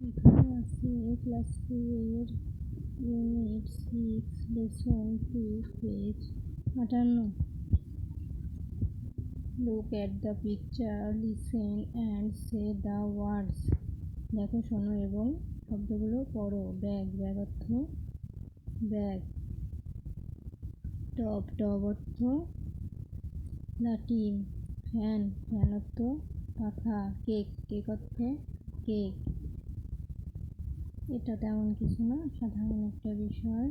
এখানে আছে class two এর unit six lesson two page আটান্ন। Look at the picture listen and say the words দেখো, শোনো এবং শব্দগুলো পড়ো। ব্যাগ ব্যাগ অর্থ ব্যাগ। টপ টপ অর্থ লাটিম ফ্যান ফ্যান অর্থ পাখা। কেক কেক অর্থ কেক। এটা তেমন কিছু না, সাধারণ একটা বিষয়।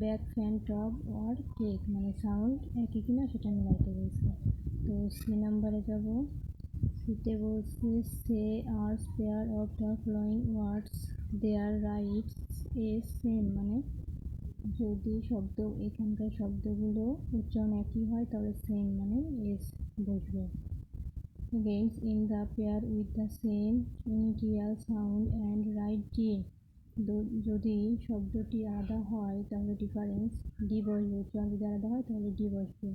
ব্যাক ফ্যান টপ আর কেক মানে সাউন্ড একই কিনা সেটা মিলাইতে বলছে। তো সি নাম্বারে যাব। সিতে বলছে say R pair of the following words their rhymes a same মানে যদি শব্দ, এখানকার শব্দগুলো উচ্চারণ একই হয়, তাহলে সেম মানে এস বসবে। Against, in the pair with the same initial sound and right D যদি শব্দটি আলাদা হয় তাহলে ডিফারেন্স ডি বসবে উচ্চারণ যদি আলাদা হয় তাহলে ডি বসবে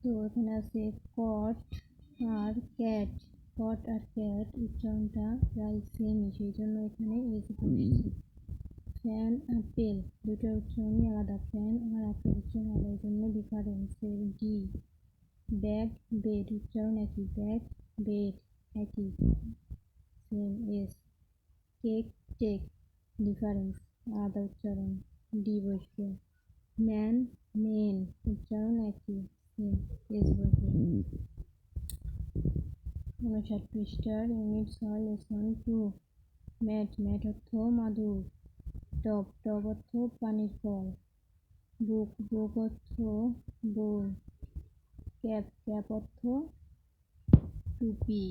তো এখানে আছে কট আর ক্যাট কট আর ক্যাট উচ্চারণটা প্রায় সেমই সেই জন্য এখানে এস ফ্যান আপেল দুটো উচ্চারণই আলাদা। ফ্যান আর আপেল উচ্চারণ আলাদা। এই জন্য ডিফারেন্স ডি ব্যাগ বেড উচ্চারণ একই। ব্যাগ বেড একই। এস কেক টেক ডিফারেন্স আলাদা উচ্চারণ ডি বসবে ম্যান মেন উচ্চারণ একই এস বসবে উনষাট পৃষ্ঠার ইউনিট ছয় লেসন টু ম্যাট ম্যাট অর্থ মাদুর টপ টপ অর্থ পানির কল বুক বুক অর্থ বই ক্যাপ ক্যাপ অর্থ টুপি